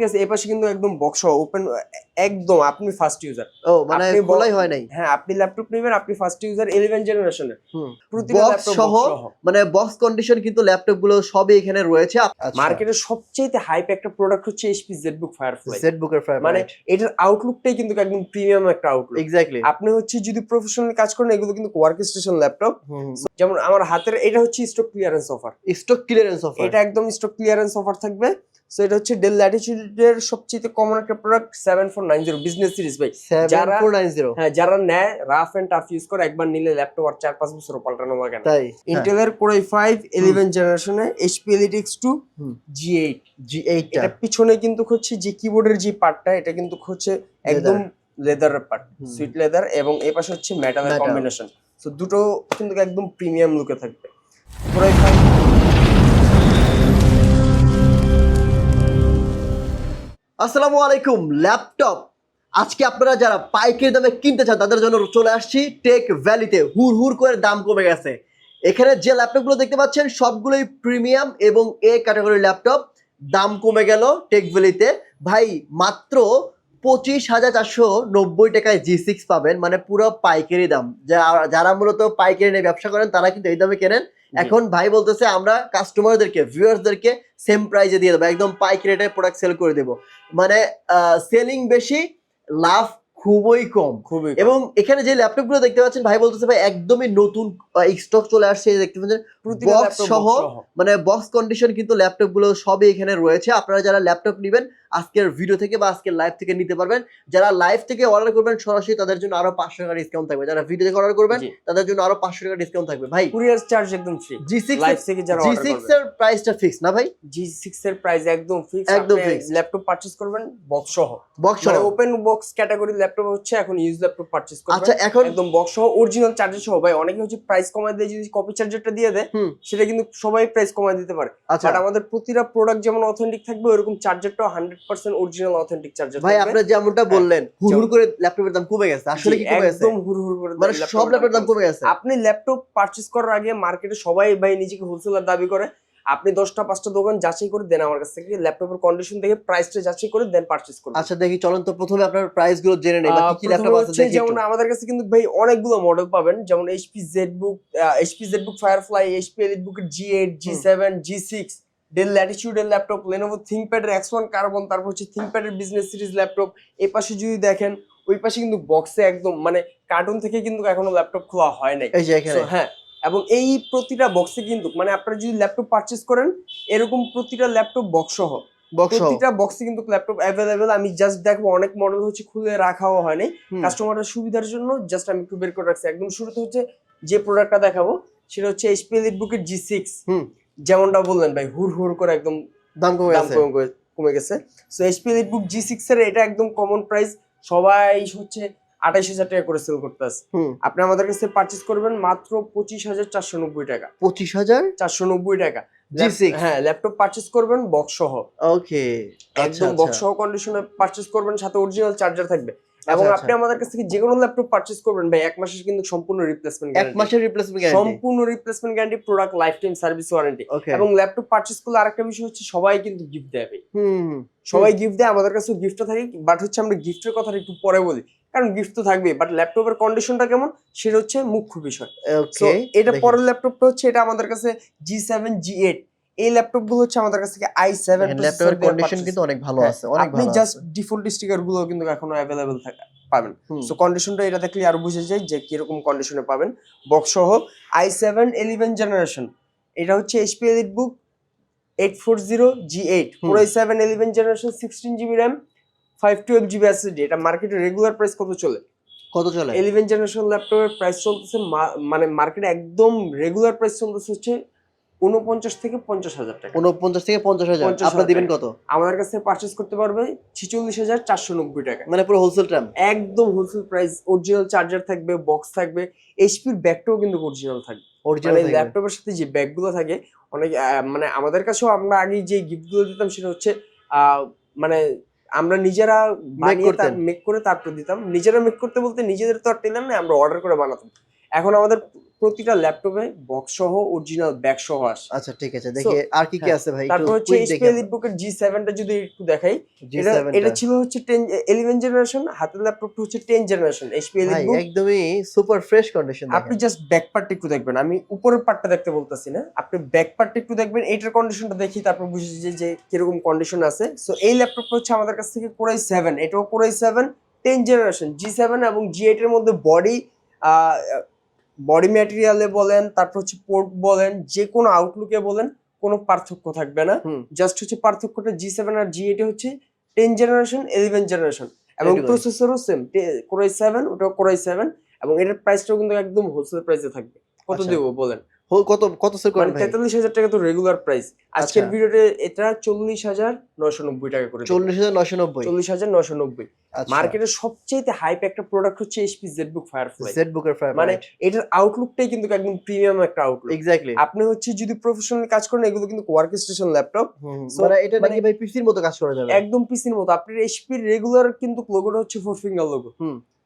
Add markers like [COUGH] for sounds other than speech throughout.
ঠিক আছে এপাশে কিন্তু একদম বক্স ওপেন একদম আপনি ফার্স্ট ইউজার ও মানে আপনি বল- খোলাই হয় নাই? হ্যাঁ আপনি ল্যাপটপ নেবেন আপনি ফার্স্ট ইউজার ইলেভেন জেনারেশনের হুম। প্রতিটা Box ল্যাপটপ সহ মানে বক্স কন্ডিশন কিন্তু ল্যাপটপগুলো সবই এখানে রয়েছে। মার্কেটের সবচেয়ে হাইপ একটা প্রোডাক্ট হচ্ছে এইচপি জেডবুক ফায়ারফ্লাই জেড বুকের ফাইভ মানে এটার আউটলুকটাই কিন্তু একদম প্রিমিয়াম একটা আউটলুক এক্স্যাক্টলি আপনি হচ্ছে যদি প্রফেশনাল কাজ করেন এগুলো কিন্তু ওয়ার্ক স্টেশন ল্যাপটপ যেমন আমার হাতের এটা হচ্ছে stock clearance offer stock clearance offer এটা একদম স্টক ক্লিয়ারেন্স অফার থাকবে। সো এটা হচ্ছে ডেল ল্যাটিটিউডের সবচেয়ে কমন একটা product seven four nine zero business series ভাই। যারা- 7490 হ্যাঁ যারা নেয় রাফ এন্ড টাফ ইউজ করে একবার নিলে ল্যাপটপ আর চার পাঁচ বছর পাল্টানো লাগে না। তাই? ইন্টেলের কোরাই ফাইভ ইলেভেন জেনারেশনে HP Elite X two. G eight G এইটটা এটা পিছনে কিন্তু হচ্ছে যে কিবোর্ডের যে পার্টটা এটা কিন্তু হচ্ছে একদম লেদারের পার্ট সুইট লেদার এবং এই পাশে হচ্ছে মেটালের কম্বিনেশন তো দুটো কিন্তু একদম প্রিমিয়াম লুকে থাকবে। কোরাই ফাইভ আসসালামু আলাইকুম, ল্যাপটপ। আজকে আপনারা যারা পাইকারি দামে কিনতে চান, তাদের জন্য চলে আসছি টেক ভ্যালিতে। হুর হুর করে দাম কমে গেছে। এখানে যে ল্যাপটপগুলো দেখতে পাচ্ছেন, সবগুলোই প্রিমিয়াম এবং এ ক্যাটাগরির ল্যাপটপ। দাম কমে গেল টেক ভ্যালিতে। ভাই, মাত্র পঁচিশ হাজার চারশো নব্বই টাকায় জি সিক্স পাবেন মানে পুরো পাইকারি দাম। যারা মূলত পাইকারি নিয়ে ব্যবসা করেন, তারা কিন্তু এই দামে কেনেন। এখন ভাই বলতেছে আমরা কাস্টমারদেরকে ভিউয়ার্সদেরকে সেম প্রাইজে দিয়ে দেবো। একদম পাইক রেটে প্রোডাক্ট সেল করে দেবো। মানে সেলিং বেশি লাভ খুবই কম। খুবই এবং এখানে যে ল্যাপটপগুলো দেখতে পাচ্ছেন ভাই বলতেছে ভাই একদমই নতুন স্টক চলে আসছে। দেখতে পাচ্ছেন laptop সহ সহ। মানে বক্স কন্ডিশন কিন্তু ল্যাপটপগুলো সবই এখানে রয়েছে। আপনারা যারা ল্যাপটপ নেবেন আজকের ভিডিও থেকে বা আজকের লাইভ থেকে নিতে পারবেন। যারা লাইভ থেকে অর্ডার করবেন সরাসরি তাদের জন্য আরও পাঁচশো টাকা ডিসকাউন্ট থাকবে। যারা ভিডিও থেকে অর্ডার করবেন তাদের জন্য আরও পাঁচশো টাকা ডিসকাউন্ট থাকবে। ভাই কুরিয়ার চার্জ একদম ফ্রি জি সিক্স থেকে যারা জি সিক্স এর প্রাইসটা ফিক্স না ভাই? জি সিক্স এর প্রাইস একদম ফিক্স একদম fixed। ল্যাপটপ পারচেজ করবেন বক্স সহ। বক্স মানে ওপেন বক্স ক্যাটাগরি ল্যাপটপ হচ্ছে এখন ইউজ ল্যাপটপ পারচেজ করবেন। আচ্ছা এখন একদম বক্স সহ অরিজিনাল চার্জার সহ। ভাই অনেকে হচ্ছে প্রাইস কমায় দিয়ে যদি কপি চার্জারটা দিয়ে দেয়। সেটা কিন্তু সবাই প্রাইস কমায় দিতে পারে। আচ্ছা। বাট আমাদের প্রতিটা প্রোডাক্ট যেমন অথেন্টিক থাকবে ওরকম চার্জারটাও hundred percent original authentic charger ভাই আপনার যেমনটা বললেন হুড় হুর করে ল্যাপটপের দাম কমে গেছে। আসলে কি কমে গেছে? একদম হুড় হুড় করে মানে সব ল্যাপটপের দাম কমে গেছে। আপনি ল্যাপটপ পারচেজ করার আগে মার্কেটে সবাই ভাই নিজেকে হোলসেলার দাবি করে। আপনি দশটা পাঁচটা দোকান যাচাই করে দেন আমার কাছ থেকে ল্যাপটপের কন্ডিশন দেখে প্রাইসটা যাচাই করে দেন পারচেজ করুন আচ্ছা দেখি চলুন তো প্রথমে আপনার প্রাইসগুলো জেনে নেই বা কি কি ল্যাপটপ আছে দেখি যেমন আমাদের কাছে কিন্তু ভাই অনেকগুলো মডেল পাবেন যেমন ZBook Firefly HP এলিটবুকের G eight G seven G six Dell ল্যাটিটিউডের laptop Lenovo থিঙ্কপ্যাডের এক্স ওয়ান কার্বন তারপর হচ্ছে থিঙ্কপ্যাডের বিজনেস সিরিজ ল্যাপটপ এই পাশে যদি দেখেন ওই পাশে কিন্তু বক্সে একদম মানে কার্টুন থেকে কিন্তু এখনও ল্যাপটপ খোলা হয় নাই। এই যে এখানে। হ্যাঁ এবং এই প্রতিটা বক্সে কিন্তু মানে আপনারা যদি ল্যাপটপ পারচেস করেন এরকম প্রতিটা ল্যাপটপ বক্স সহ বক্স প্রতিটা বক্সে কিন্তু ল্যাপটপ অ্যাভেলেবেল আমি জাস্ট দেখব অনেক মডেল হচ্ছে খুলে রাখাও হয়নি কাস্টমারের সুবিধার জন্য জাস্ট আমি একটু বের করে রাখছি। একদম শুরুতে হচ্ছে যে প্রোডাক্টটা দেখাবো সেটা হচ্ছে এইচপি বুকের জি সিক্স হুম। যেমনটা বললেন ভাই হুর হুর করে একদম দাম কমে গেছে। কমে গেছে- so HP book G six এর এটা একদম কমন প্রাইস সবাই হচ্ছে আঠাইশ হাজার টাকা করে সেল করতে আছে। আপনি আমাদের কাছে পারচেজ করবেন মাত্র পঁচিশ হাজার চারশো নব্বই টাকা। পঁচিশ হাজার? চারশো নব্বই টাকা। হ্যাঁ ল্যাপটপ পারচেজ করবেন বক্স সহ। ওকে আচ্ছা একদম বক্স সহ কন্ডিশনে পারচেজ করবেন সাথে অরিজিনাল চার্জার থাকবে। এবং আচ্ছা, আপনি আমাদের কাছ থেকে যে কোনো ল্যাপটপ পারচেজ করবেন ভাই এক মাসের কিন্তু সম্পূর্ণ রিপ্লেসমেন্ট এক মাসের রিপ্লেসমেন্ট গ্যারান্টি সম্পূর্ণ replacement guarantee product lifetime service warranty এবং ল্যাপটপ পারচেজ করলে আরেকটা বিষয় হচ্ছে সবাই কিন্তু গিফট দেবে হুম হুম। সবাই গিফট দেয় আমাদের কাছে গিফটটা থাকে বাট হচ্ছে আমরা গিফটের কথাটা একটু পরে বলি। কারণ গিফট তো থাকবে বাট ল্যাপটপের কন্ডিশনটা কেমন? সেটা হচ্ছে মুখ্য বিষয়। এটা পরের ল্যাপটপটা হচ্ছে এটা আমাদের কাছে জি সেভেন জি এইট এই ল্যাপটপগুলো হচ্ছে আমাদের কাছ থেকে আই সেভেন ল্যাপটপের কন্ডিশন কিন্তু অনেক ভালো আছে অনেক হ্যাঁ, আপনি ভালো জাস্ট ডিফল্ট স্টিকারগুলো কিন্তু এখনও অ্যাভেলেবেল থাকে পাবেন। সো কন্ডিশনটা এটা দেখলে আরও বুঝে যায় যে কীরকম কন্ডিশনে পাবেন। বক্স সহ আই সেভেন ইলেভেন জেনারেশন এটা হচ্ছে HP EliteBook eight four zero G eight i seven eleven generation sixteen GB RAM five twelve GB SSD এটা মার্কেটে রেগুলার প্রাইস কত চলে? কত চলে? ইলেভেন জেনারেশন ল্যাপটপের প্রাইস চলতেছে মানে মার্কেটে একদম রেগুলার প্রাইস চলতেছে হচ্ছে উনপঞ্চাশ থেকে পঞ্চাশ হাজার টাকা। উনপঞ্চাশ থেকে পঞ্চাশ হাজার। 50,000 আপনার দিবেন কত? আমাদের কাছে পারচেস করতে পারবে ছিচল্লিশ হাজার চারশো নব্বই টাকা। মানে পুরো হোলসেল ট্রাম একদম হোলসেল প্রাইস অরিজিনাল চার্জার থাকবে বক্স থাকবে এইচপির ব্যাগটাও কিন্তু অরিজিনাল থাকবে। মানে অরিজিনাল ল্যাপটপের সাথে যে ব্যাগগুলো থাকে অনেক মানে আমাদের কাছেও আমরা আগে যে গিফটগুলো দিতাম সেটা হচ্ছে আহ, মানে আমরা নিজেরা বানিয়ে মেক করে তারপর দিতাম। নিজেরা মেক করতে বলতে নিজেদের তো আর টেলার না আমরা অর্ডার করে বানাতাম। এখন আমাদের প্রতিটা ল্যাপটপে বক্স সহ অরিজিনাল ব্যাগ সহ আসে আচ্ছা ঠিক আছে দেখি আর কি কি হ্যাঁ, আছে ভাই তারপর হচ্ছে এইচপি এলিটবুকের জি সেভেনটা যদি একটু দেখাই এটা এটা ছিল হচ্ছে টেন ইলেভেন জেনারেশন হাতের ল্যাপটপটা হচ্ছে টেন জেনারেশন এইচপি এলিটবুক একদমই সুপার ফ্রেশ কন্ডিশন আপনি জাস্ট ব্যাক পার্টটা একটু দেখবেন আমি উপরের পার্টটা দেখতে বলতেছি না আপনি ব্যাক পার্টটা একটু দেখবেন এইটার কন্ডিশনটা দেখি তারপর বুঝে যে যে কীরকম কন্ডিশন আছে। সো এই ল্যাপটপটা হচ্ছে আমাদের কাছ থেকে কোরাই সেভেন এটাও core i seven ten generation G seven এবং জি এইট এর মধ্যে বডি বডি ম্যাটেরিয়ালে বলেন তারপর হচ্ছে পোর্ট বলেন যে কোনো আউটলুকে বলেন কোনো পার্থক্য থাকবে না জাস্ট হচ্ছে পার্থক্যটা জি সেভেন আর জি এইটে হচ্ছে টেন জেনারেশন ইলেভেন জেনারেশন এবং। প্রসেসরও সেম কোরাই সেভেন ওটা কোরাই সেভেন এবং এটার প্রাইসটাও কিন্তু একদম হোলসেল প্রাইসে থাকবে কত আচ্ছা। দেবো বলেন কত কত সেল করেন মানে ভাই? তেতাল্লিশ হাজার টাকা তো রেগুলার প্রাইস আজকের আচ্ছা। ভিডিওতে এটা চল্লিশ হাজার নয়শো নব্বই টাকা করে চল্লিশ হাজার নশো নব্বই। চল্লিশ হাজার নয়শো নব্বই। আচ্ছা। মার্কেটের সবচেয়ে হাইপ একটা প্রোডাক্ট হচ্ছে এইচপি জেটবুক ফায়ারফ্লাই জেড বুকের ফাইভ মানে এটার আউটলুকটাই কিন্তু একদম প্রিমিয়াম একটা আউটলুক এক্স্যাক্টলি আপনি হচ্ছে যদি প্রফেশনাল কাজ করেন এগুলো কিন্তু ওয়ার্ক স্টেশন ল্যাপটপ মানে এটা নাকি মানে- ভাই পিসির মতো কাজ করা যাবে? একদম পিসির মতো। আপনার এইচপি রেগুলার কিন্তু লোগোটা হচ্ছে ফোর ফিঙ্গার লোগো।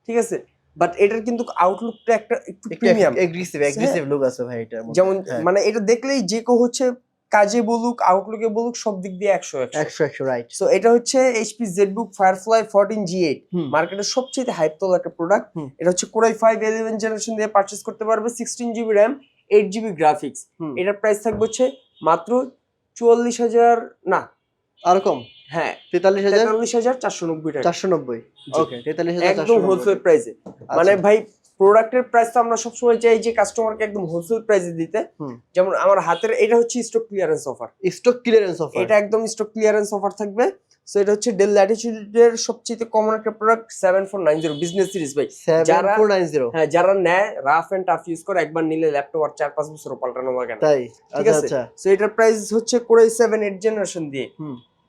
ঠিক আছে? বাট এটার কিন্তু আউটলুকটা একটা একটু প্রিমিয়াম এগ্রেসিভ এগ্রেসিভ লুক আছে ভাই মধ্যে। যেমন হ্যাঁ। মানে এটা দেখলেই যে কেউ হচ্ছে কাজে বলুক আউটলুকে বলুক সব দিক দিয়ে একশো একশো। একশো রাইট সো এটা হচ্ছে HP ZBook Firefly fourteen G eight. মার্কেটের সবচেয়ে হাইপ তোলা একটা প্রোডাক্ট এটা হচ্ছে core i five eleven generation দিয়ে পারচেস করতে পারবে sixteen GB RAM eight GB graphics. এটার প্রাইস থাকবে হচ্ছে মাত্র চুয়াল্লিশ হাজার না আর কম। হ্যাঁ তেতাল্লিশ হাজার? তেতাল্লিশ হাজার চারশো নব্বই টাকা। চারশো নব্বই। ওকে তেতাল্লিশ হাজার একদম হোলসেল প্রাইসে মানে ভাই প্রোডাক্টের প্রাইস তো আমরা সবসময় চাই যে কাস্টমারকে একদম হোলসেল প্রাইসে দিতে। যেমন আমার হাতের এটা হচ্ছে stock clearance offer stock clearance offer এটা একদম স্টক ক্লিয়ারেন্স অফার থাকবে। সো এটা হচ্ছে ডেল ল্যাটিচিউডের সবচেয়ে কমন একটা product seven four nine zero business series ভাই। যারা- হ্যাঁ যারা নেয় রাফ এন্ড টাফ ইউজ করে একবার নিলে ল্যাপটপ আর চার পাঁচ বছর পাল্টানো লাগে না। তাই? ঠিক আচ্ছা আছে? আচ্ছা সো এটার প্রাইস হচ্ছে কোরাই সেভেন এইট জেনারেশন দিয়ে।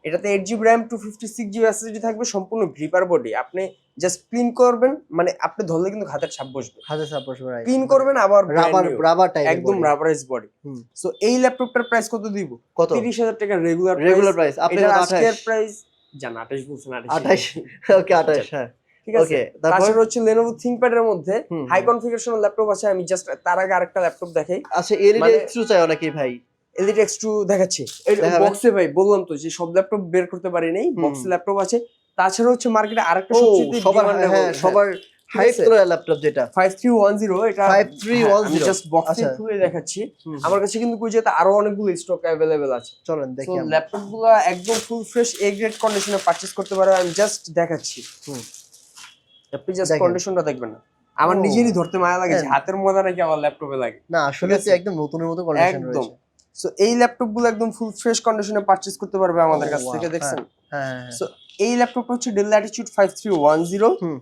এটাতে eight GB RAM two fifty six GB SSD থাকবে সম্পূর্ণ গ্রিপার বডি আপনি জাস্ট ক্লিন করবেন মানে আপনি ধরলে কিন্তু হাতের ছাপ বসবে। হাজার সাপোর্ট রাইট ক্লিন করবেন আবার রাবার রাবার টাইপ একদম রাবারাইজ বডি সো এই ল্যাপটপটার প্রাইস কত দিব? কত? তিরিশ হাজার টাকা রেগুলার রেগুলার প্রাইস আপনি আজকের প্রাইস জান আঠাশ বলছেন আঠাশ। ওকে আঠাশ হ্যাঁ। ঠিক আছে। ওকে তারপর? তাছাড়া হচ্ছে লেনোভো থিংকপ্যাড এর মধ্যে হুম, হাই হুম। ল্যাপটপ আছে আমি জাস্ট তার আগে আরেকটা ল্যাপটপ দেখাই। আচ্ছা এলইডি মানে- চাই অনেকেই ভাই। এলইডি এক্স টু দেখাচ্ছি? বক্সে ভাই বললাম তো যে সব ল্যাপটপ বের করতে পারি নাই। বক্সে ল্যাপটপ আছে। তাছাড়া হচ্ছে মার্কেটে আরেকটা সবার হ্যাঁ সবার ল্যাপটপ যেটা। এটা 5310 জাস্ট বক্সে আচ্ছা। খুলে দেখাচ্ছি। আমার কাছে কিন্তু কুইজেতে আরও অনেকগুলো স্টক আছে। চলেন দেখি একদম ফুল ফ্রেশ এ গ্রেড কন্ডিশনে পারচেজ করতে পারো আমি জাস্ট দেখাচ্ছি। হুম। আপনি জাস্ট কন্ডিশনটা দেখবেন না। আমার নিজেরই ধরতে মায়া লাগে হ্যাঁ। হাতের মজা নাকি আমার ল্যাপটপে লাগে। না আসলে একদম নতুনের মতো কন্ডিশন একদম। রয়েছে। সো এই ল্যাপটপগুলো একদম ফুল ফ্রেশ কন্ডিশনে পারচেজ করতে পারবে আমাদের কাছ থেকে দেখছেন? হ্যাঁ হ্যাঁ, হ্যাঁ। এই ল্যাপটপটা হচ্ছে Dell zero hmm.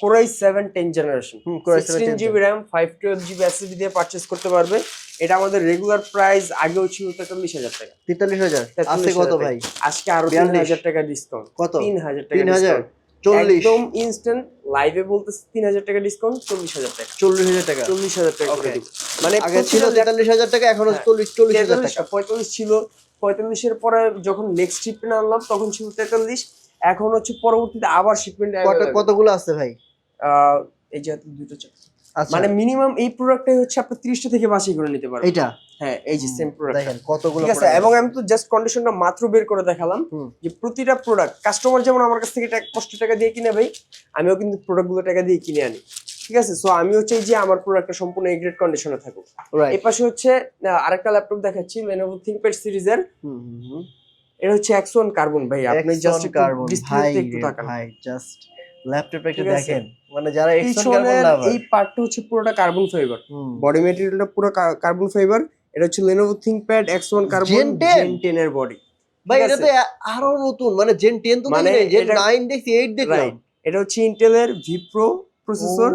Core i seven ten generation hmm, Core i7 10 GB RAM five twelve GB SSD দিয়ে পারচেজ করতে পারবে। এটা আমাদের রেগুলার প্রাইস আগেও ছিল তেতাল্লিশ হাজার টাকা। তেতাল্লিশ হাজার। আছে 43,000 কত ভাই? আজকে আরও তিন 42 হাজার টাকা ডিসকাউন্ট কত? তিন হাজার টাকা তিন হাজার? discount। চল্লিশ। একদম ইনস্ট্যান্ট লাইভে বলতেছে তিন হাজার টাকা ডিসকাউন্ট চল্লিশ হাজার টাকা। চল্লিশ হাজার টাকা। চল্লিশ হাজার টাকা মানে আগে ছিল তেতাল্লিশ হাজার টাকা এখন হ্যাঁ, চল্লিশ চল্লিশ হাজার টাকা। পঁয়তাল্লিশ ছিল। পঁয়তাল্লিশের পরে যখন নেক্সট শিপমেন্ট আনলাম তখন ছিল তেতাল্লিশ। এখন হচ্ছে পরবর্তীতে আবার শিপমেন্ট কতগুলো আছে ভাই? এই যে দুটো চাপ। আচ্ছা। মানে মিনিমাম এই প্রোডাক্টটাই হচ্ছে আপনি ত্রিশটা থেকে বাছাই করে নিতে পারবেন। এটা হ্যাঁ এই যে সেম প্রোডাক্ট দেখেন কতগুলো ঠিক আছে এবং আমি তো জাস্ট কন্ডিশনটা মাত্র বের করে দেখালাম যে প্রতিটা প্রোডাক্ট কাস্টমার যেমন আমার কাছ থেকে কষ্ট টাকা দিয়ে কিনে ভাই আমিও কিন্তু প্রোডাক্টগুলো টাকা দিয়ে কিনে আনি। ঠিক আছে সো আমিও চাই যে আমার প্রোডাক্টটা সম্পূর্ণ এগ্রেড কন্ডিশনে থাকুক। এই পাশে হচ্ছে আরেকটা ল্যাপটপ দেখাচ্ছি Lenovo ThinkPad সিরিজের হুম হুম হুম। এটা হচ্ছে X1 কার্বন ভাই আপনি জাস্ট কার্বন ভাই জাস্ট ল্যাপটপটা একটু দেখেন। মানে যারা পিছনের এই পার্টটা হচ্ছে পুরোটা কার্বন ফাইবার বডি মেটেরিয়ালটা পুরো কার্বন ফাইবার এটা হচ্ছে Lenovo ThinkPad X1 carbon Gen 10? এর বডি ভাই এটা তো আরও নতুন মানে জেন 10 তো মানে এটা- 9 দেখছি 8 দেখলাম। এটা হচ্ছে ইন্টেলের V pro processor.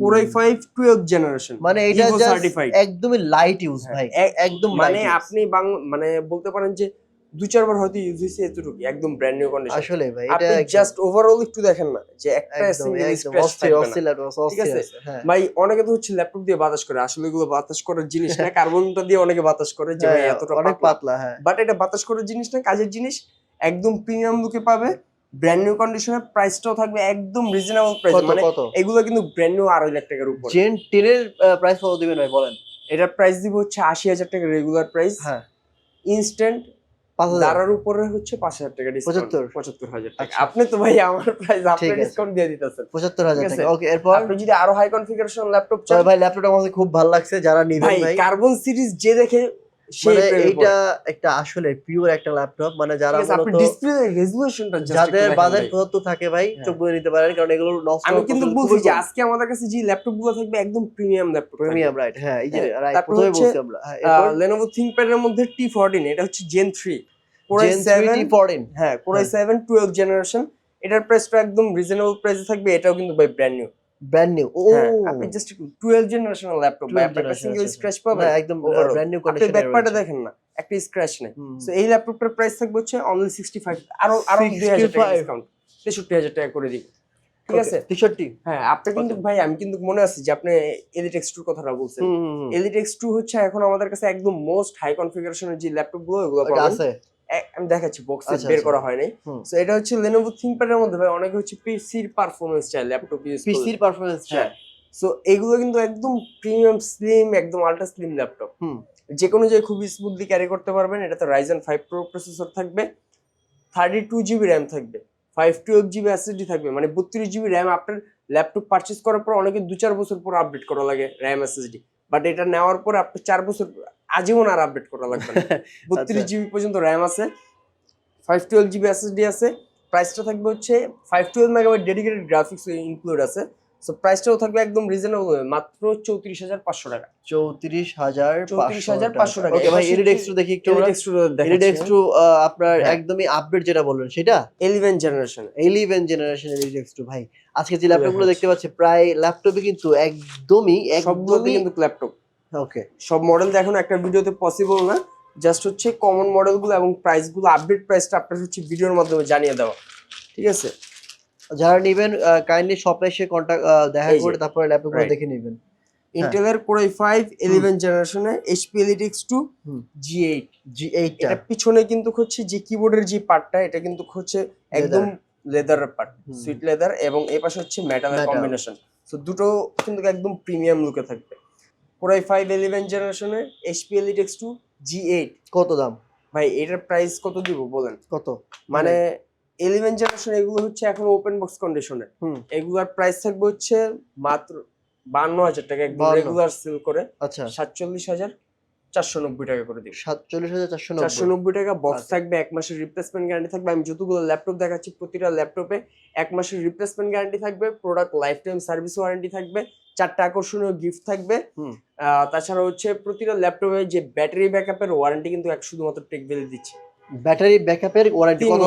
Core i5 12th generation মানে এটা certified। একদমই লাইট ইউজ ভাই একদম মানে আপনি মানে বলতে পারেন যে দু চারবার হয়তো ইউজ হয়েছে এতটুকু একদম ব্র্যান্ড নিউ কন্ডিশন আসলে ভাই এটা আপনি জাস্ট ওভারঅল একটু দেখেন না যে একটা সিঙ্গেল স্ক্র্যাচ থাকবে না। লাগবে, আছে? হ্যাঁ। ভাই অনেকে তো হচ্ছে ল্যাপটপ দিয়ে বাতাস করে আসলে এগুলো বাতাস করার জিনিস না [LAUGHS] কার্বনটা দিয়ে অনেকে বাতাস করে যে ভাই হ্যাঁ, এতটা অনেক পাতলা হ্যাঁ। বাট এটা বাতাস করার জিনিস না কাজের জিনিস একদম প্রিমিয়াম লুকে পাবে ব্র্যান্ড নিউ কন্ডিশনের প্রাইসটাও থাকবে একদম রিজনেবল প্রাইস মানে এগুলো কিন্তু ব্র্যান্ড নিউ আড়াই লাখ টাকার উপর। জেন টেনের প্রাইস কত দিবেন ভাই বলেন? এটার প্রাইস দিব হচ্ছে আশি হাজার টাকা রেগুলার প্রাইস হ্যাঁ। ইনস্ট্যান্ট দাঁড়ার উপরে হচ্ছে পাঁচ হাজার টাকা ডিসকাউন্ট 75 পঁচাত্তর হাজার টাকা। আচ্ছা। আপনি তো ভাই আমার প্রাইস আপনি ডিসকাউন্ট দিয়ে দিতেছেন। পঁচাত্তর হাজার টাকা। ওকে এরপর? আপনি যদি আরও হাই কনফিগারেশন ল্যাপটপ চান ভাই ল্যাপটপটা আমার খুব ভালো লাগছে যারা নিবেন ভাই কার্বন সিরিজ যে দেখে মানে এইটা একটা আসলে পিওর একটা ল্যাপটপ মানে যারা আপনি ডিসপ্লে রেজোলিউশনটা যাদের বাজেট থাকে ভাই হ্যাঁ। চোখ বুঝে নিতে পারেন কারণ এগুলো নষ্ট আমি কিন্তু বলছি যে আজকে আমাদের কাছে যে ল্যাপটপগুলো থাকবে একদম প্রিমিয়াম ল্যাপটপ প্রিমিয়াম রাইট হ্যাঁ এই যে হ্যাঁ, তারপর প্রথমে বলছি আমরা হ্যাঁ লেনোভো থিংকপ্যাড এর মধ্যে টি ফোরটিন এটা হচ্ছে Gen 3 সেভেন T14 হ্যাঁ কোরাই সেভেন টুয়েলভ জেনারেশন এটার প্রাইসটা একদম রিজনেবল প্রাইসে থাকবে এটাও কিন্তু ভাই ব্র্যান্ড নিউ ব্র্যান্ড নিউ ও হ্যাঁ আপনি জাস্ট টুয়েলভ জেনারেশনাল ল্যাপটপ 12 আপনার generation, সিঙ্গেল স্ক্র্যাচ পাবেন। একদম overall। ব্র্যান্ড নিউ কন্ডিশনে ব্যাক পার্টে দেখেন না একটা স্ক্র্যাচ নেই। সো এই ল্যাপটপটার প্রাইস থাকবে হচ্ছে অনলি সিক্সটি ফাইভ আরও আরও দুই হাজার টাকা ডিসকাউন্ট তেষট্টি হাজার টাকা করে দিই ঠিক আছে? 63 হ্যাঁ আপনি কিন্তু ভাই আমি কিন্তু মনে আছে যে আপনি এলিট এক্স টুর কথাটা বলছেন। এলিট এক্স টু হচ্ছে এখন আমাদের কাছে একদম মোস্ট হাই কনফিগারেশনের যে ল্যাপটপগুলো ওগুলো আছে। আমি দেখাচ্ছি বক্সে আচ্ছা, বের আচ্ছা। করা হয়নি। সো এটা হচ্ছে লেনোভো থিংকপ্যাডের মধ্যে ভাই অনেকে হচ্ছে পিসির পারফরম্যান্স চায় ল্যাপটপ ইউজ পিসির পারফরম্যান্স হ্যাঁ। সো এগুলো কিন্তু একদম প্রিমিয়াম স্লিম একদম আল্ট্রা স্লিম ল্যাপটপ হুম। যে কোনো জায়গায় খুব স্মুথলি ক্যারি করতে পারবেন এটা এটাতে রাইজেন ফাইভ প্রো প্রসেসর থাকবে। থার্টি টু জিবি র্যাম থাকবে। ফাইভ টুয়েলভ জিবি এসএসডি থাকবে। মানে বত্রিশ জিবি র্যাম আপনার ল্যাপটপ পারচেস করার পর অনেকে দু চার বছর পর আপডেট করা লাগে র্যাম এসএসডি বাট এটা নেওয়ার পর আপনি চার বছর আজীবন আর আপডেট করা লাগবে না [LAUGHS] বত্রিশ আচ্ছা। জিবি পর্যন্ত র্যাম আছে ফাইভ টুয়েলভ জিবি এসএসডি আছে প্রাইসটা থাকবে হচ্ছে five twelve megabyte dedicated graphics include আছে সো প্রাইসটাও থাকবে একদম রিজনেবল মাত্র চৌত্রিশ হাজার পাঁচশো টাকা। চৌত্রিশ হাজার 34,500 টাকা। ওকে ভাই এক্স টু দেখি একটু আমরা। এলিট এক্স টু আপনার হ্যাঁ। একদমই আপডেট যেটা বললেন সেটা? Eleven generation eleven generation elite two ভাই। আজকে যে ল্যাপটপগুলো হ্যাঁ। দেখতে পাচ্ছি প্রায় ল্যাপটপে কিন্তু একদমই একদমই কিন্তু ল্যাপটপ ওকে সব মডেল দেখানো একটা ভিডিওতে পসিবল না। জাস্ট হচ্ছে কমন মডেলগুলো এবং প্রাইসগুলো আপডেট প্রাইসটা আপনার হচ্ছে ভিডিওর মাধ্যমে জানিয়ে দেওয়া। ঠিক আছে? যারা নেবেন কাইন্ডলি শপে এসে কন্টাক্ট দেখা করে তারপরে ল্যাপটপগুলো দেখে নেবেন। ইন্টেলের কোরাই ফাইভ ইলেভেন জেনারেশনে HP Elite X two hmm. G eight G এটা পিছনে কিন্তু হচ্ছে যে কিবোর্ডের যে পার্টটা এটা কিন্তু হচ্ছে একদম লেদারের পার্ট সুইট লেদার এবং এই পাশে হচ্ছে মেটালের. কম্বিনেশন সো দুটো কিন্তু একদম প্রিমিয়াম লুকে থাকবে। কোরাই ফাইভ ইলেভেন জেনারেশনে HP Elite X two G eight কত দাম? ভাই এটার প্রাইস কত দিব বলেন? কত? মানে ইলেভেন জেনারেশন এগুলো হচ্ছে এখন ওপেন বক্স কন্ডিশনে এগুলার প্রাইস থাকবে হচ্ছে মাত্র বান্ন হাজার টাকা একদম রেগুলার সেল করে আচ্ছা। সাতচল্লিশ হাজার চারশো নব্বই টাকা করে দিব। সাতচল্লিশ হাজার চারশো নব্বই টাকা বক্স আচ্ছা। থাকবে এক মাসের রিপ্লেসমেন্ট গ্যারান্টি থাকবে। আমি যতগুলো ল্যাপটপ দেখাচ্ছি প্রতিটা ল্যাপটপে এক মাসের রিপ্লেসমেন্ট গ্যারান্টি থাকবে product lifetime service warranty থাকবে চারটা আকর্ষণীয় গিফট থাকবে। তাছাড়া হচ্ছে প্রতিটা ল্যাপটপে যে ব্যাটারি ব্যাকআপের ওয়ারেন্টি কিন্তু এক শুধুমাত্র টেক দিচ্ছে। ব্যাটারি ব্যাকআপের ওয়ারেন্টি কত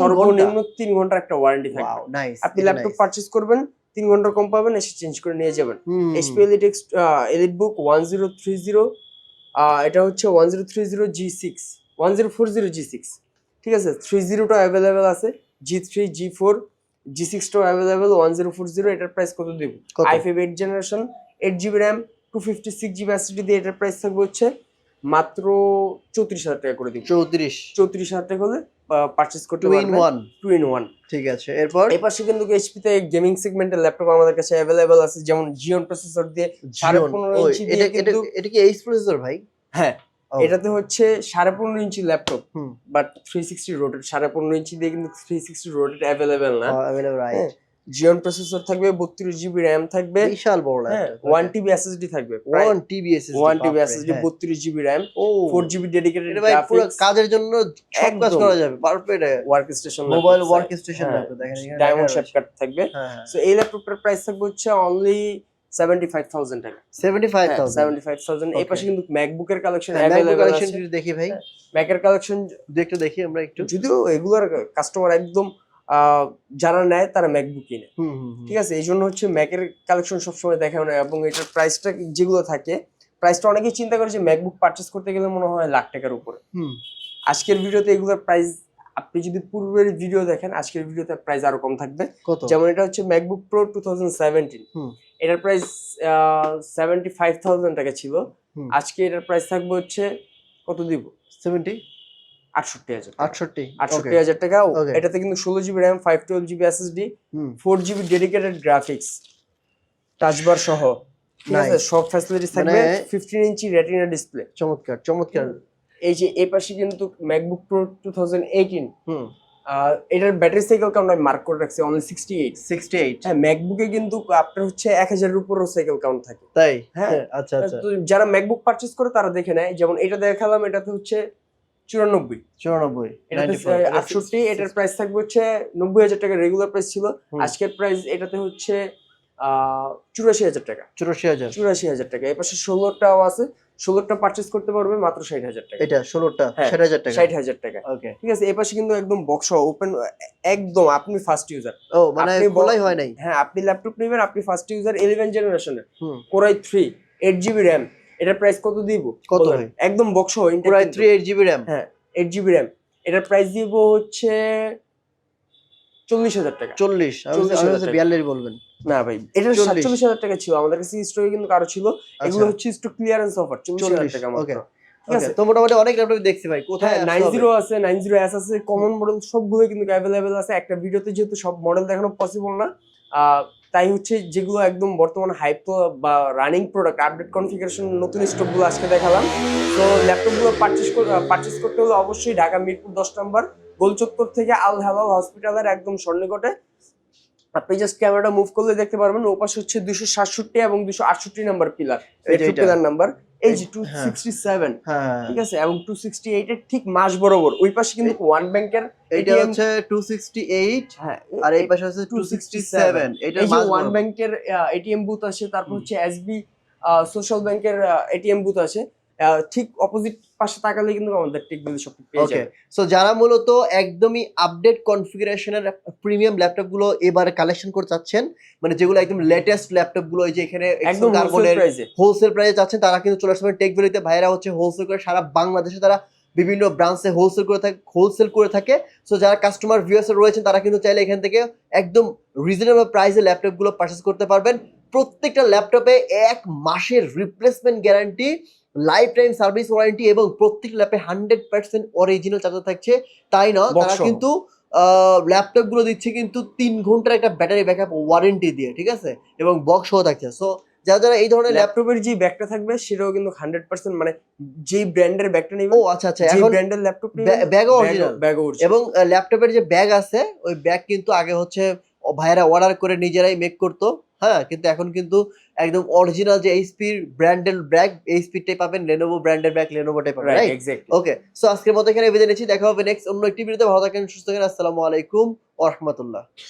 সর্বনিম্ন তিন ঘণ্টার একটা ওয়ারেন্টি থাকবে। নাইস আপনি ল্যাপটপ পারচেজ করবেন তিন ঘণ্টা কম পাবেন এসে চেঞ্জ করে নিয়ে যাবেন। ওয়ান জিরো থ্রি জিরো এটা হচ্ছে one zero three zero G six one zero four zero G six ঠিক আছে? থ্রি জিরোটা অ্যাভেলেবেল আছে G three G four G সিক্সটাও available one zero four zero এটার প্রাইস কত দিব? কত? I five eight generation eight GB RAM two fifty six GB SSD দিয়ে এটার প্রাইস থাকবে হচ্ছে মাত্র চৌত্রিশ হাজার টাকা করে দিব। চৌত্রিশ। চৌত্রিশ হাজার টাকা হলে পারচেস করতে পারবেন। ওয়ান টু ইন ওয়ান ঠিক আছে এরপর? এই পাশে কিন্তু এইচপি তে গেমিং সেগমেন্টের ল্যাপটপ আমাদের কাছে অ্যাভেলেবেল আছে যেমন জিওন প্রসেসর দিয়ে সাড়ে Xeon, পনেরো ওই, ইঞ্চি এটা দিয়ে কিন্তু এটা কি এইচ প্রসেসর ভাই? হ্যাঁ এটাতে হচ্ছে সাড়ে পনেরো inch laptop. But three sixty rotated সাড়ে পনেরো ইঞ্চি দিয়ে কিন্তু থ্রি সিক্সটি রোটেড অ্যাভেলেবেল না। available, right. হ্যাঁ, জিওন প্রসেসর থাকবে বত্রিশ জিবি র্যাম থাকবে। বিশাল বড় হ্যাঁ ওয়ান টিবি এসএসডি থাকবে one TB SSD one TB SSD বত্রিশ জিবি র্যাম ও। ফোর জিবি ডেডিকেটেড পুরো কাজের জন্য সব কাজ একদম। করা যাবে perfect workstation mobile workstation হ্যাঁ, দেখেন ডায়মন্ড শেপ কাট থাকবে। হ্যাঁ হ্যাঁ। সো এই ল্যাপটপটার প্রাইস থাকবে হচ্ছে অনলি সেভেন্টি ফাইভ থাউজেন্ড টাকা 75000 সেভেন্টি ফাইভ থাউজেন্ড এই পাশে কিন্তু ম্যাকবুকের কালেকশন হ্যাঁ, কালেকশন দেখি ভাই। ম্যাকের কালেকশন দেখি আমরা একটু। যদিও এগুলোর কাস্টমার একদম যারা নেয় তারা ম্যাকবুক কিনে। ঠিক আছে? এই জন্য হচ্ছে ম্যাকের কালেকশন সবসময় দেখাও না এবং এটার প্রাইসটা যেগুলো থাকে প্রাইসটা অনেকেই চিন্তা করে যে ম্যাকবুক পারচেস করতে গেলে মনে হয় লাখ টাকার উপরে। আজকের ভিডিওতে এগুলোর প্রাইস আপনি যদি পূর্বের ভিডিও দেখেন আজকের ভিডিওতে প্রাইস আরও কম থাকবে। যেমন এটা হচ্ছে MacBook Pro two thousand seventeen এটার প্রাইস সেভেন্টি ফাইভ থাউজেন্ড টাকা ছিল। আজকে এটার প্রাইস থাকবে হচ্ছে কত দিব? 70 আটষট্টি হাজার আটষট্টি আটষট্টি হাজার টাকা। এটাতে কিন্তু ষোলো GB RAM five twelve GB SSD four GB dedicated graphics touch bar সহ. সব ফ্যাসিলিটিস থাকবে ফিফটিন ইঞ্চি রেটিনা ডিসপ্লে চমৎকার চমৎকার। এই যে এই পাশে কিন্তু MacBook Pro two thousand eighteen এটার ব্যাটারি সাইকেল কাউন্ট আমি মার্ক করে রাখছি only sixty eight sixty eight হ্যাঁ ম্যাকবুকে কিন্তু আপনার হচ্ছে এক হাজারের উপরও সাইকেল কাউন্ট থাকে। তাই? হ্যাঁ। হ্যাঁ আচ্ছা। আচ্ছা যারা ম্যাকবুক পারচেস করে তারা দেখে নেয়। যেমন এটা দেখালাম এটাতে হচ্ছে চুরানব্বই। চুরানব্বই আটষট্টি এটার প্রাইস থাকবে হচ্ছে নব্বই হাজার টাকা রেগুলার প্রাইস ছিল। আজকের প্রাইস এটাতে হচ্ছে চুরাশি হাজার টাকা। চুরাশি হাজার। চুরাশি হাজার টাকা। এর পাশে ষোলোটাও আছে। ষোলোটা পারচেস করতে পারবে মাত্র ষাট হাজার টাকা। এটা ষোলোটা হ্যাঁ, ষাট হাজার টাকা। ষাট হাজার টাকা। ওকে ঠিক আছে এ পাশে কিন্তু একদম বক্স ওপেন একদম আপনি ফার্স্ট ইউজার ও মানে বলাই হয় নাই? হ্যাঁ আপনি ল্যাপটপ নেবেন আপনি ফার্স্ট ইউজার ইলেভেন জেনারেশনের core i three eight GB RAM এটার প্রাইস কত দিব? কত? হয়? একদম বক্স পুরাই থ্রি এইট জিবি র্যাম হ্যাঁ এইট জিবি র্যাম এটার প্রাইস দিব হচ্ছে চল্লিশ হাজার টাকা। চল্লিশ আমি 40,000 ভাবছি টাকা। বিয়াল্লিশ বলবেন। না ভাই এটা 40 সাতচল্লিশ হাজার টাকা ছিল। আমাদের কাছে স্টকে কিন্তু কারও ছিল। এগুলো আচ্ছা হচ্ছে স্টক ক্লিয়ারেন্স অফার চল্লিশ হাজার টাকা ওকে মাত্র। ঠিক আছে? তো মোটামুটি অনেক ল্যাপটপ দেখছি ভাই কোথায় হ্যাঁ নাইন জিরো আছে নাইন জিরো এস আছে কমন মডেল সবগুলো কিন্তু অ্যাভেলেবেল আছে। একটা ভিডিওতে যেহেতু সব মডেল দেখানো পসিবল না আহ, তাই হচ্ছে যেগুলো একদম বর্তমানে হাইপ বা রানিং প্রোডাক্ট আপডেট কনফিগারেশন নতুন স্টকগুলো আজকে দেখালাম। তো ল্যাপটপগুলো পারচেস পারচেস করতে হলে অবশ্যই ঢাকা মিরপুর দশ নম্বর, গোলচত্বর থেকে আল হালাল হসপিটালের একদম সন্নিকটে। আপনি জাস্ট ক্যামেরাটা মুভ করলে দেখতে পারবেন ও পাশে হচ্ছে দুশো সাতষট্টি এবং দুশো আটষট্টি নাম্বার পিলার। পিলার নাম্বার এই যে টু। সিক্সটি সেভেন ঠিক আছে এবং টু সিক্সটি এইট এর ঠিক মাস বরাবর ওই পাশে কিন্তু ওয়ান ব্যাংকের এটা হচ্ছে টু সিক্সটি এইট হ্যাঁ আর এই পাশে হচ্ছে টু সিক্সটি সেভেন এটা ওয়ান ব্যাংকের এটিএম বুথ আছে তারপর। হচ্ছে এসবি সোশ্যাল ব্যাংকের এটিএম বুথ আছে ঠিক অপোজিট পাশে তাকালে কিন্তু আমাদের টেকগুলো সব পেয়ে যাবে। সো যারা মূলত একদমই আপডেট কনফিগারেশনের প্রিমিয়াম ল্যাপটপগুলো এবারে কালেকশন করতে চাচ্ছেন মানে যেগুলো একদম লেটেস্ট ল্যাপটপগুলো এই যে এখানে একদম কার্বনের হোলসেল প্রাইসে চাচ্ছেন তারা কিন্তু চলে আসবেন টেক ভ্যালিতে ভাইরা হচ্ছে হোলসেল করে সারা বাংলাদেশে তারা বিভিন্ন ব্রাঞ্চে হোলসেল করে থাকে হোলসেল করে থাকে। সো যারা কাস্টমার ভিউয়ার্স রয়েছেন তারা কিন্তু চাইলে এখান থেকে একদম রিজনেবল প্রাইসে ল্যাপটপগুলো পারচেস করতে পারবেন। প্রত্যেকটা ল্যাপটপে এক মাসের replacement guarantee lifetime service warranty এবং প্রত্যেক ল্যাপে হান্ড্রেড পার্সেন্ট অরিজিনাল চার্জার থাকছে। তাই না? তারা। কিন্তু ল্যাপটপগুলো দিচ্ছে কিন্তু তিন ঘণ্টার একটা ব্যাটারি ব্যাকআপ ওয়ারেন্টি দিয়ে ঠিক আছে? এবং বক্স সহ থাকছে। সো যারা যারা এই ধরনের ল্যাপটপ ল্যাপটপের যে ব্যাগটা থাকবে সেটাও কিন্তু হান্ড্রেড পার্সেন্ট মানে যেই ব্র্যান্ডের ব্যাগটা নেবে ও আচ্ছা আচ্ছা। এখন ব্র্যান্ডের ল্যাপটপ ব্যাগও অরিজিনাল ব্যাগ এবং ল্যাপটপের যে ব্যাগ আছে ওই ব্যাগ কিন্তু আগে হচ্ছে ভাইয়েরা অর্ডার করে নিজেরাই মেক করতো। হ্যাঁ কিন্তু এখন কিন্তু একদম অরিজিনাল যে এইচপির ব্র্যান্ডের ব্যাগ এইচপিটাই পাবেন লেনোভো ব্র্যান্ডের ব্যাগ লেনোভোটাই পাবেন right right exactly okay so আজকের মতো এখানে বিদায় নিচ্ছি দেখা হবে নেক্সট অন্য একটি ভিডিওতে ভালো থাকেন সুস্থ থাকেন আসসালামু আলাইকুম ওয়া রাহমাতুল্লাহ।